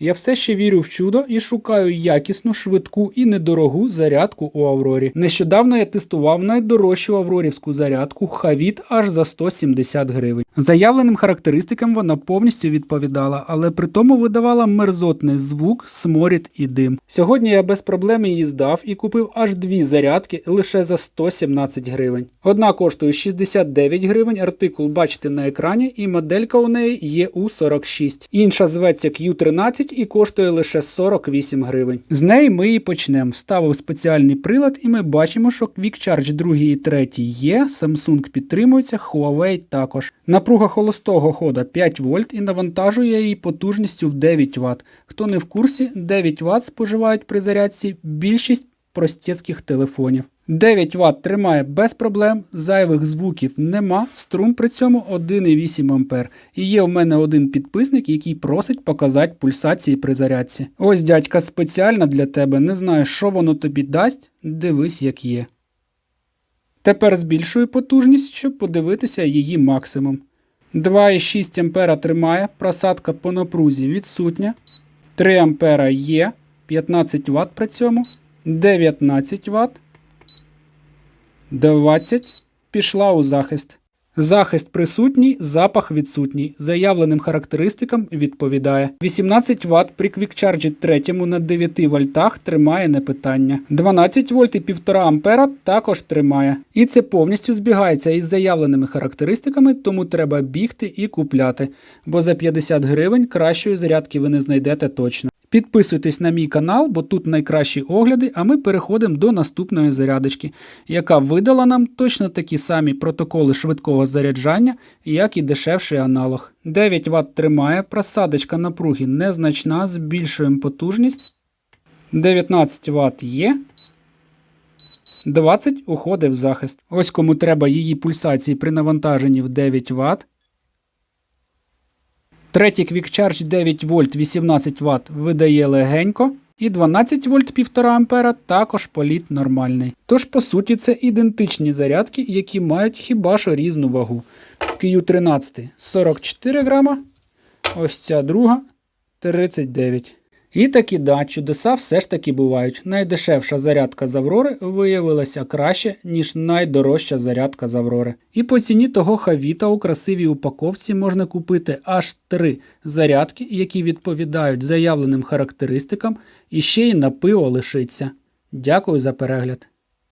Я все ще вірю в чудо і шукаю якісну, швидку і недорогу зарядку у Аврорі. Нещодавно я тестував найдорожчу аврорівську зарядку Хавіт аж за 170 гривень. Заявленим характеристикам вона повністю відповідала, але при тому видавала мерзотний звук, сморід і дим. Сьогодні я без проблем її здав і купив аж дві зарядки лише за 117 гривень. Одна коштує 69 гривень, артикул бачите на екрані, і моделька у неї є U46. Інша зветься Q13 і коштує лише 48 гривень. З неї ми і почнемо. Вставив спеціальний прилад, і ми бачимо, що Quick Charge 2 і 3 є, Samsung підтримується, Huawei також. Напруга холостого хода 5 вольт і навантажує її потужністю в 9 Вт. Хто не в курсі, 9 Вт споживають при зарядці більшість простецьких телефонів. 9 Вт тримає без проблем, зайвих звуків нема, струм при цьому 1,8 А. І є в мене один підписник, який просить показати пульсації при зарядці. Ось дядька спеціально для тебе, не знаю, що воно тобі дасть, дивись, як є. Тепер збільшую потужність, щоб подивитися її максимум. 2,6 А тримає, просадка по напрузі відсутня. 3 А є, 15 Вт при цьому, 19 Вт. 20. Пішла у захист. Захист присутній, запах відсутній. Заявленим характеристикам відповідає. 18 Вт при квікчарджі 3 на 9 вольтах тримає не питання. 12 вольт і 1,5 ампера також тримає. І це повністю збігається із заявленими характеристиками, тому треба бігти і купляти. Бо за 50 гривень кращої зарядки ви не знайдете точно. Підписуйтесь на мій канал, бо тут найкращі огляди, а ми переходимо до наступної зарядочки, яка видала нам точно такі самі протоколи швидкого заряджання, як і дешевший аналог. 9 Вт тримає, просадочка напруги незначна, збільшуємо потужність. 19 Вт є. 20 уходить в захист. Ось кому треба її пульсації при навантаженні в 9 Вт. Третій Quick Charge 9 вольт 18 Вт видає легенько. І 12 вольт 1,5 ампера також політ нормальний. Тож, по суті, це ідентичні зарядки, які мають хіба що різну вагу. Q13 44 грама, ось ця друга 39. І такі да, чудеса все ж таки бувають. Найдешевша зарядка з Аврори виявилася краще, ніж найдорожча зарядка з Аврори. І по ціні того хавіта у красивій упаковці можна купити аж три зарядки, які відповідають заявленим характеристикам, і ще й на пиво лишиться. Дякую за перегляд.